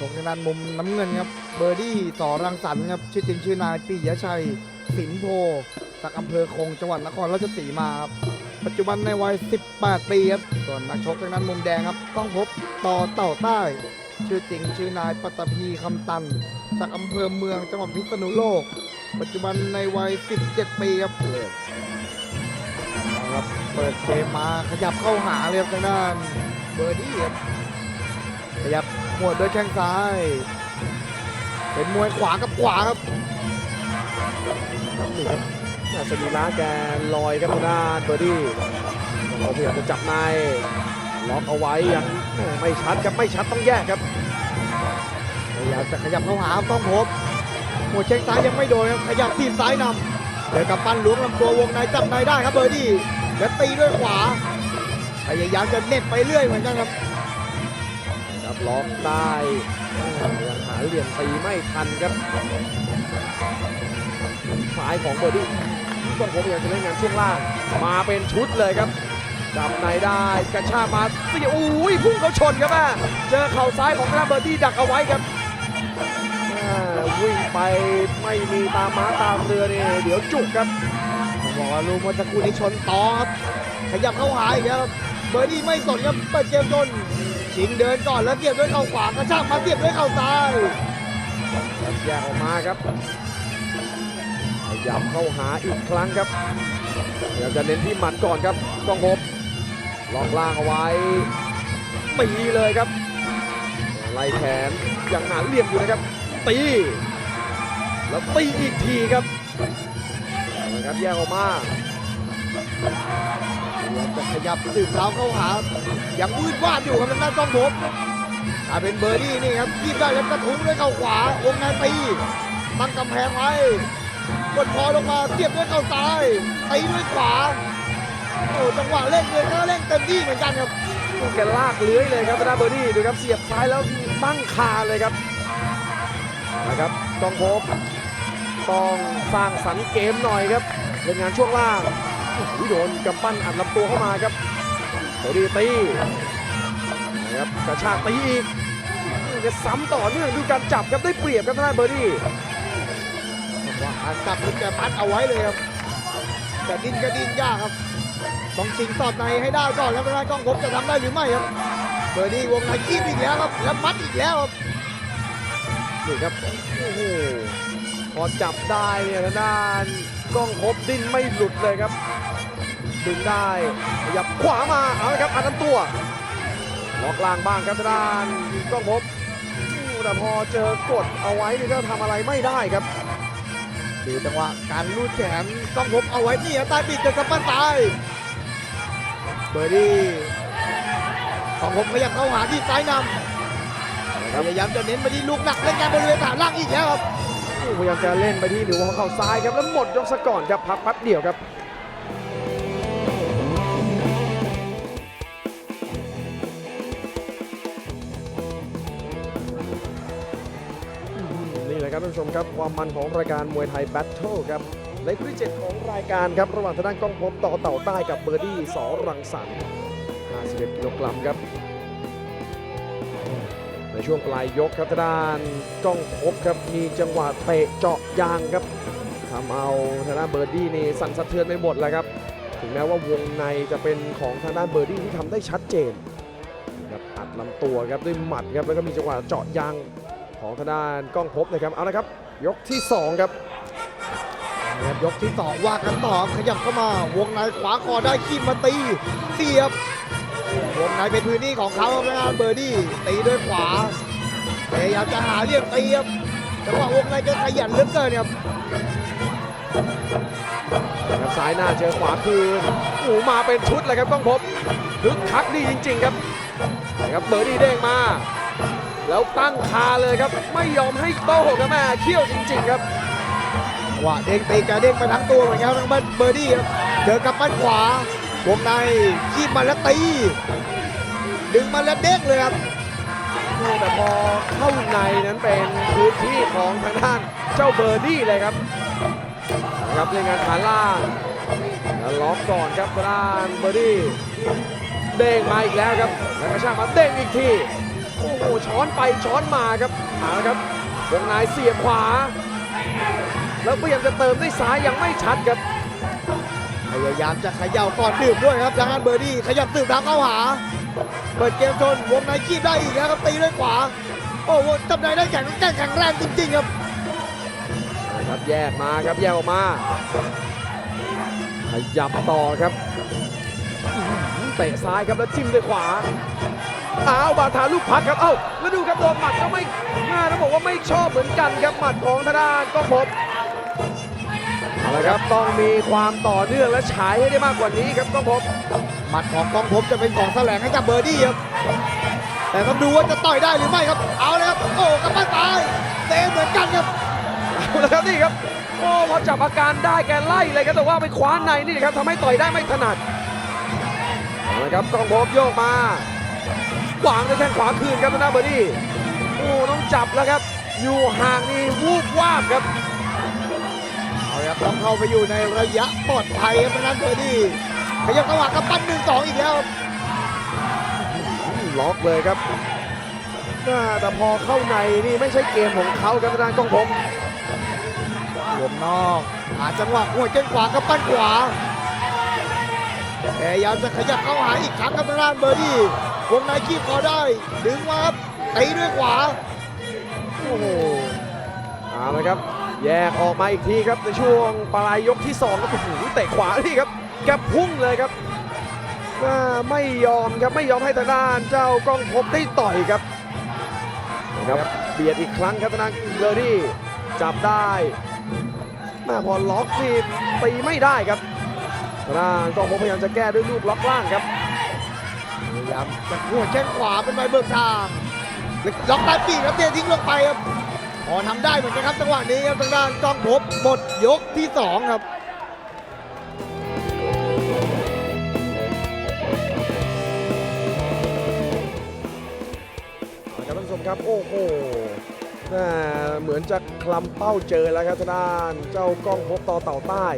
ชกในด้านมุมน้ำเงินครับ เบอร์ดี้สอรังสรรค์ครับชื่อจริงชื่อนายปิยชัย สินโพ จากอำเภอคงจังหวัดนครราชสีมาครับปัจจุบันในวัย 18 ปีครับส่วนนักชกทางด้านมุมแดงครับ ต้องพบต่อเต่าใต้ ชื่อจริงชื่อนายปัตตภีคำตัน จากอำเภอเมืองจังหวัดพิษณุโลก ปัจจุบันในวัย 17 ปีครับเอาครับเปิดเกมมาขยับเข้าหาเลยครับทางด้านเบอร์ดี้ครับ ขยับหวดด้วยแข้งซ้าย เป็นมวยขวากับขวาครับนี่ครับน่าสรีระแกลอยครับทางด้านเบอร์ดี้เราพยายามจะจับในล็อกเอาไว้ยังไม่ชัดครับไม่ชัดต้องแยกครับพยายามจะขยับเข้าหาต้องพบหัวเช็คซ้ายยังไม่โดนครับขยับทีบซ้ายนำเดินกับปั้นหลวงลำตัววงในจับในได้ครับเบอร์ดี้แล้วตีด้วยขวาพยายามจะเน็บไปเรื่อยเหมือนกันครับ ล็อกได้ยังหาเหลี่ยมตีไม่ทันครับซ้ายของเบอร์ดี้ต้องผมยายามจะเล่นงานช่วงล่าง มาเป็นชุดเลยครับจับในได้กระชากมาเสียอุ้ยพุ่งเขาชนครับแม่เจอเข่าซ้ายของทางด้าเบอร์ดี้ดักเอาไว้ครับวิ่งไปไม่มีตามม้าตามเรือนี่เดี๋ยวจุกครับต้องบอกว่าลูกมื่อสักครู่นี้ชนต่อครับขยับเข้าหาอีกแล้วครับเบอร์ดี้ไม่สนครับเปิดเกมจน ชิงเดินก่อนแล้วเสียบด้วยเข่าขวากระชากมาเสียบด้วยเข่าซ้ายแยกออกมาครับขยับเข้าหาอีกครั้งครับพยายามจะเน้นที่หมัดก่อนครับกองพบล็อกล่างเอาไว้ตีเลยครับ ไล่แขนยังหาเหลี่ยมอยู่นะครับ ตี แล้วตีอีกทีครับเอาละครับแยกออกมา พยายามจะขยับสืบเท้าเข้าหายังวืดวาดอยู่ครับทางด้านต้องผมถ้าเป็นเบอร์ดี้นี่ครับยีบได้แล้วกระทุ้งด้วยเข่าขวาวงในตีตั้งกำแพงไว้กดคอลงมาเสียบด้วยเข่าซ้ายตีด้วยขวาโอ้จังหวะเล่นเลยก็เล่นเต็มที่เหมือนกันครับแกลากเลื้อยเลยครับทางด้านเบอร์ดี้ดูครับเสียบซ้ายแล้วตั้งคาเลยครับนะครับต้องพบต้องสร้างสรรค์เกมหน่อยครับเล่นงานช่วงล่าง โอ้โหโดนกำปั้นอัดลำตัวเข้ามาครับเบอร์ดี้ตีนะครับกระชากตีอีกจะซ้ำต่อเนื่องดูการจับครับได้เปรียบครับทางด้านเบอร์ดี้จังหวะการจับลูกแกมัดเอาไว้เลยครับแต่ดินก็ดินยากครับต้องชิงสอดในให้ได้ก่อนแล้วทางด้านกล้องผมจะทำได้หรือไม่ครับเบอร์ดี้วงในคีบอีกแล้วครับแล้วมัดอีกแล้วครับนี่ครับโอ้โหพอจับได้เนี่ยทางด้านกล้องพบดิ้นไม่หลุดเลยครับ ดึงได้ขยับขวามาเอาละครับอัดลำตัวล็อกล่างบ้างครับทางด้านกล้องพบแต่พอเจอกดเอาไว้นี่ก็ทำอะไรไม่ได้ครับดูจังหวะการลูดแขนต้องพบเอาไว้นี่ใต้ปีกเจอกับปั้นซ้ายเบอร์ดี้ต้องพบขยับเข้าหาที่ซ้ายนำพยายามจะเน้นไปที่ลูกหนักเล่นงานบริเวณฐานล่างอีกแล้วครับพยายามจะเล่นไปที่หนิวของเข่าซ้ายครับแล้วหมดยกซะก่อนครับพักแป๊บเดียวครับ ชมครับความมันของรายการมวยไทยแบทเทิลครับในคู่ที่ 7 ของรายการครับระหว่างทางด้านกล้องพบต่อเต่าใต้กับเบอร์ดี้สอรังสรรค์51กิโลกรัมครับ ในช่วงปลายยกครับทางด้านกล้องพบครับมีจังหวะเตะเจาะยางครับทำเอาทางด้านเบอร์ดี้นี่สั่นสะเทือนไปหมดแล้วครับ ถึงแม้ว่าวงในจะเป็นของทางด้านเบอร์ดี้ที่ทำได้ชัดเจนครับอัดลำตัวครับด้วยหมัดครับแล้วก็มีจังหวะเจาะยาง ของทางด้านกล้องพบนะครับเอาละครับ ยกที่สองครับครับยกที่สองว่ากันต่อขยับเข้ามาวงในขวาคอได้ขีบมาตีเสียบ วงในเป็นพื้นที่ของเขาครับทางด้านเบอร์ดี้ตีด้วยขวาพยายามจะหาเรียกตีครับจังหวะวงในก็ขยันเหลือเกินครับครับซ้ายหน้าเจอขวาคืนโอ้โหมาเป็นชุดเลยครับกล้องพบคึกคักดีจริง ๆ ครับนะครับเบอร์ดี้เด้งมา แล้วตั้งคาเลยครับ ไม่ยอมให้โต้ครับแม่เขี้ยวจริง ๆ ครับจังหวะเด้งตีแกเด้งไปทั้งตัวเหมือนกันทั้งเบอร์ดี้ครับเจอกับปั้นขวาวงในขีบมาแล้วตีดึงมาแล้วเด้งเลยครับโอ้แต่พอเข้าในนั้นเป็นพื้นที่ของทางด้านเจ้าเบอร์ดี้เลยครับนะครับเล่นงานฐานล่างแล้วล็อกก่อนครับทางด้านเบอร์ดี้เด้งมาอีกแล้วครับแล้วกระชากมาเด้งอีกที โอ้โหช้อนไปช้อนมาครับเอาละครับวงในเสียบขวา แล้วพยายามจะเติมด้วยซ้ายยังไม่ชัดครับพยายามจะเขย่าก่อนดื่มด้วยครับทางด้านเบอร์ดี้ขยับตื่มทางเข้าหา เปิดเกมชนวงในคีบได้อีกแล้วครับตีด้วยขวา โอ้โหจำได้ได้แข็งแกร่งแข็งแรงจริงๆครับนะครับแยกมาครับแยกออกมา ขยับต่อครับอื้อหือเตะซ้ายครับแล้วจิ้มด้วยขวา อ้าวบาทาลูกพักครับ เอ้าแล้วดูครับโดนหมัดก็ไม่น่าต้องบอกว่าไม่ชอบเหมือนกันครับหมัดของธนาก้องพบเอาละครับต้องมีความต่อเนื่องและฉายให้ได้มากกว่านี้ครับก้องพบหมัดของกองพบจะเป็นของแสลงให้กับเบอร์ดี้ครับแต่ต้องดูว่าจะต่อยได้หรือไม่ครับ เอาเลยครับ โอ้กำปั้นตายเตะเหมือนกันครับเอาละครับนี่ครับโอ้พอจับอาการได้แกไล่เลยครับแต่ว่าไปคว้าในนี่นะครับทำให้ต่อยได้ไม่ถนัดเอาละครับกองพบโยกมา วางด้วยแข้งขวาคืนครับธนาเบอร์ดี้โอ้ต้องจับแล้วครับ อยู่ห่างนี่วูบวาบครับเอาเลยครับต้องเข้าไปอยู่ในระยะปลอดภัยครับทางด้านเบอร์ดี้ขยับจังหวะกำปั้นหนึ่งสองอีกแล้วครับล็อกเลยครับน่าแต่พอเข้าในนี่ไม่ใช่เกมของเขาครับทางด้านกองพบวงนอกหาจังหวะหัวเจ้นขวากำปั้นขวา พยายามจะขยับเข้าหาอีกครั้งครับทางด้านเบอร์ดี้วงในคีบคอได้ ดึงมาครับตีด้วยขวา โอ้โหเอาละครับ แยกออกมาอีกทีครับในช่วงปลายยกที่สองครับโอ้โหเตะขวานี่ครับแกพุ่งเลยครับไม่ยอมครับไม่ยอมให้ทางด้านเจ้ากล้องพบได้ต่อยครับนะครับเบียดอีกครั้งครับทางด้านเบอร์ดี้จับได้แม่พอล็อกนี่ตีไม่ได้ครับ ด้านกล้องพบพยายามจะแก้ด้วยลูกล็อกล่างครับพยายามจะหัวแข้งขวาเป็นใบเบิกทางล็อกใต้ปีกครับเททิ้งลงไปครับพอทำได้เหมือนกันครับจังหวะนี้ครับทางด้านกล้องพบหมดยกที่สองครับเอาละครับท่านผู้ชมครับโอ้โหแม่เหมือนจะคลำเป้าเจอแล้วครับทางด้านเจ้ากล้องพบต่อเต่าใต้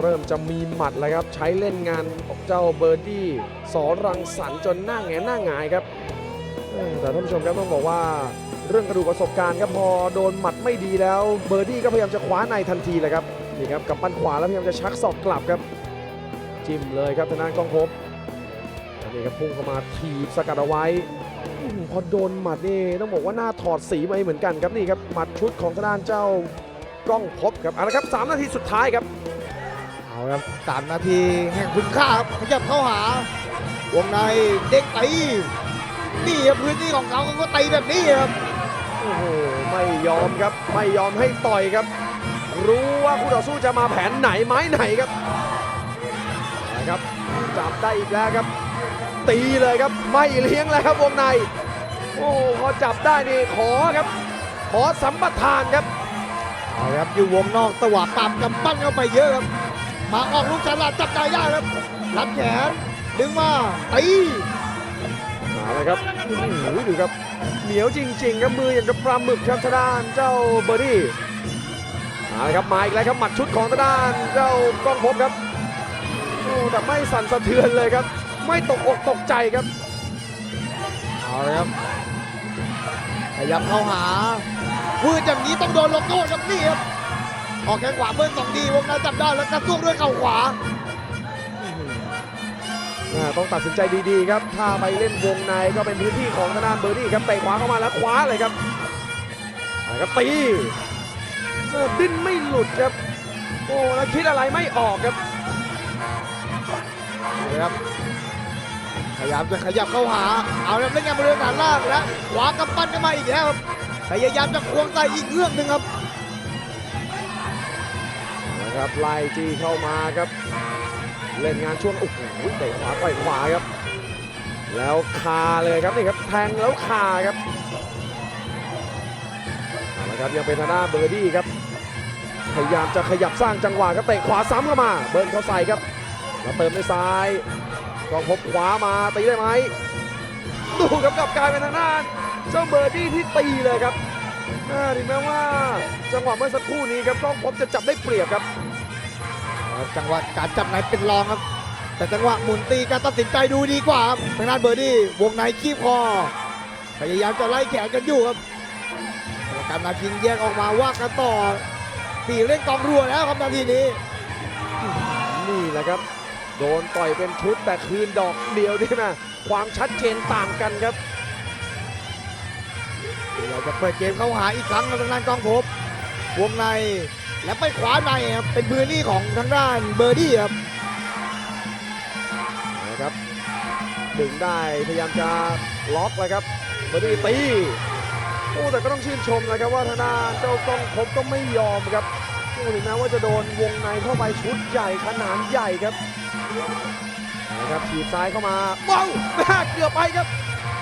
เริ่มจะมีหมัดแล้วครับ ใช้เล่นงานเจ้าเบอร์ดี้สอรังสรรค์จนหน้าแงหน้าหงายครับแต่ท่านผู้ชมครับต้องบอกว่าเรื่องกระดูกประสบการณ์ครับพอโดนหมัดไม่ดีแล้ว เบอร์ดี้ก็พยายามจะคว้าในทันทีเลยครับนี่ครับกับปั้นขวาแล้วพยายามจะชักศอกกลับครับ จิ้มเลยครับทางด้านกล้องพบนนี้ครับพุ่งเข้ามาถีบสกัดเอาไว้พอโดนหมัดนี่ต้องบอกว่าหน้าถอดสีไปเหมือนกันครับนี่ครับหมัดชุดของทางด้านเจ้ากล้องพบครับเอาละครับสามนาทีสุดท้ายครับ ครับสามนาทีแห่งคุณค่าครับขยับเข้าหาวงในเด้งตีนี่ครับพื้นที่ของเขาเขาก็ตีแบบนี้ครับโอ้โหไม่ยอมครับไม่ยอมให้ต่อยครับ รู้ว่าคู่ต่อสู้จะมาแผนไหนไม้ไหนครับนะครับจับได้อีกแล้วครับ ตีเลยครับไม่เลี้ยงแล้วครับวงใน โอ้พอจับได้นี่ขอครับ ขอสัมปทานครับเอาครับอยู่วงนอกตวาดตามกำปั้นเข้าไปเยอะครับ มาออกลูกฉลาดจับได้ได้ครับรับแขนดึงมาตีมาเลยครับโอ้โหดูครับ เหนียวจริงๆครับมืออย่างกับปลาหมึกครับทางด้านเจ้าเบอร์ดี้มาเลยครับมาอีกแล้วครับหมัดชุดของทางด้านเจ้ากล้องพบครับโอ้แต่ไม่สั่นสะเทือนเลยครับ ไม่ตกอกตกใจครับเอาเลยครับขยับเข้าหาพืดอย่างนี้ต้องโดนลงโทษครับนี่ครับ ออกแข้งขวาเบิ้ลสองดีวงในจับได้แล้วกระตุ้งด้วยเข่าขวาอ่าต้องตัดสินใจดีๆครับ ถ้าไปเล่นวงในก็เป็นพื้นที่ของทางด้านเบอร์ดี้ครับเตะขวาเข้ามาแล้วคว้าเลยครับแล้วก็ตีเออดิ้นไม่หลุดครับ โอ้แล้วคิดอะไรไม่ออกครับนะครับพยายามจะขยับเข้าหา เอาแล้วเล่นงานบริเวณฐานล่างแล้วขวากำปั้นกันมาอีกแล้วครับพยายามจะควงใส่อีกเรื่องหนึ่งครับนะ ครับไล่จี้เข้ามาครับ เล่นงานช่วงโอ้โหเตะขวาต่อยขวาครับ แล้วคาเลยครับนี่ครับแทงแล้วคาครับเอาละครับยังเป็นทางด้านเบอร์ดี้ครับพยายามจะขยับสร้างจังหวะครับเตะขวาซ้ำเข้ามา เบิร์นเข้าใส่ครับแล้วเติมด้วยซ้ายกองพบขวามาตีได้ไหมดูครับกลับกลายเป็นทางด้านเจ้าเบอร์ดี้ที่ตีเลยครับ ถึงแม้ว่าจังหวะเมื่อสักครู่นี้ครับกล้องพบจะจับได้เปรียบครับจังหวะการจับไหนเป็นรองครับ แต่จังหวะหมุนตีการตัดสินใจดูดีกว่าครับทางด้านเบอร์ดี้วงในคีบคอพยายามจะไล่แขนกันอยู่ครับกรรมการนาคินแยกออกมาว่ากันต่อปีเร่งกองรัวแล้วครับนาทีนี้นี่แหละครับ โดนต่อยเป็นชุดแต่คืนดอกเดียวนี่นะความชัดเจนต่างกันครับ เราจะเปิดเกมเข้าหาอีกครั้งครับทางด้านกองพบวงในและไปขวาในครับเป็นพื้นที่ของทางด้านเบอร์ดี้ครับนะครับดึงได้พยายามจะล็อกเลยครับเบอร์ดี้ตีโอ้แต่ก็ต้องชื่นชมนะครับว่าทางด้านเจ้ากองพบก็ไม่ยอมครับโอ้ถึงแม้ว่าจะโดนวงในเข้าไปชุดใหญ่ขนาดใหญ่ครับนะครับถีบซ้ายเข้ามาว้าวแม่เกือบไปครับ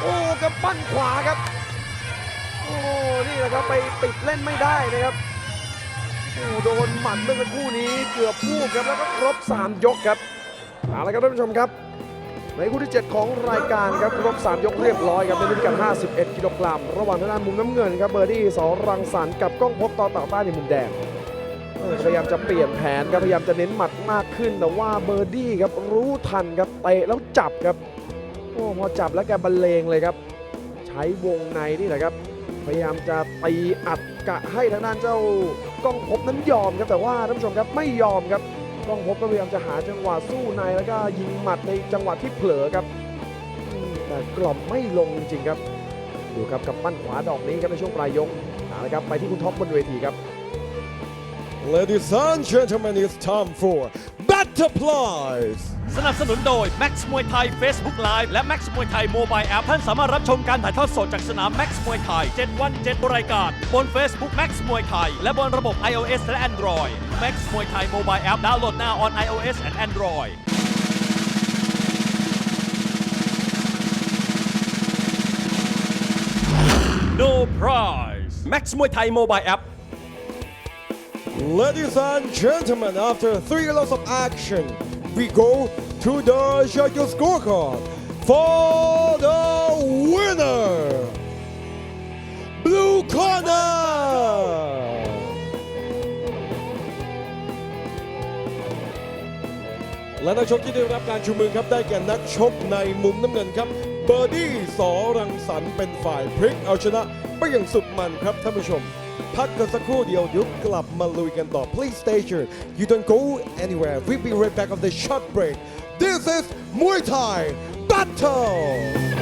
โอ้กับปั้นขวาครับ โอ้นี่แหละครับไปติดเล่นไม่ได้นะครับโอ้โดนหมัดเมื่อสักครู่นี้เกือบพูกครับแล้วก็ครบสามยกครับเอาละครับท่านผู้ชมครับ ในคู่ที่ 7 ของรายการครับครบ 3 ยกเรียบร้อยครับในรุ่นพิกัด51 กิโลกรัมระหว่างทางด้านมุมน้ำเงินครับเบอร์ดี้สอรังสรรค์กับกล้องพบต่อเต่าใต้ในมุมแดงพยายามจะเปลี่ยนแผนครับพยายามจะเน้นหมัดมากขึ้น แต่ว่าเบอร์ดี้ครับรู้ทันครับเตะแล้วจับครับโอ้พอจับแล้วแกบรรเลงเลยครับ ใช้วงในนี่แหละครับ พยายามจะตีอัดกะให้ทางด้านเจ้ากล้องพบนั้นยอมครับแต่ว่าท่านผู้ชมครับไม่ยอมครับกล้องพบก็พยายามจะหาจังหวะสู้ในแล้วก็ยิงหมัดในจังหวะที่เผลอครับอืมแต่กล่อมไม่ลงจริงๆครับ ดูครับกับปั้นขวาดอกนี้ครับในช่วงปลายยกเอาละครับไปที่คุณท็อปบนเวทีครับ Ladies and gentlemen, it's time for Butterflies. สนับสนุนโดย Max มวยไทย Facebook Live และ Max มวยไทย Mobile App ท่านสามารถรับชมการถ่ายทอดสดจากสนาม Max มวยไทย 7 วัน 7 รายการ บน Facebook Max มวยไทย และบนระบบ iOS และ Android Max มวยไทย Mobile App ดาวน์โหลดหน้า on iOS and Android No prize Max มวยไทย Mobile App Ladies and gentlemen, after three rounds of action, we go to the judges' scorecard for the winner, Blue Corner. และนักชกที่ได้รับการชูมือครับได้แก่นักชกในมุมน้ำเงินครับเบอร์ดี้สอรังสรรค์เป็นฝ่ายพลิกเอาชนะไปอย่างสุดมันครับท่านผู้ชม พักกันสักครู่เดียวเดี๋ยวกลับมาลุยกันต่อ please stay tuned you don't go anywhere we'll be right back on the short break this is Muay Thai battle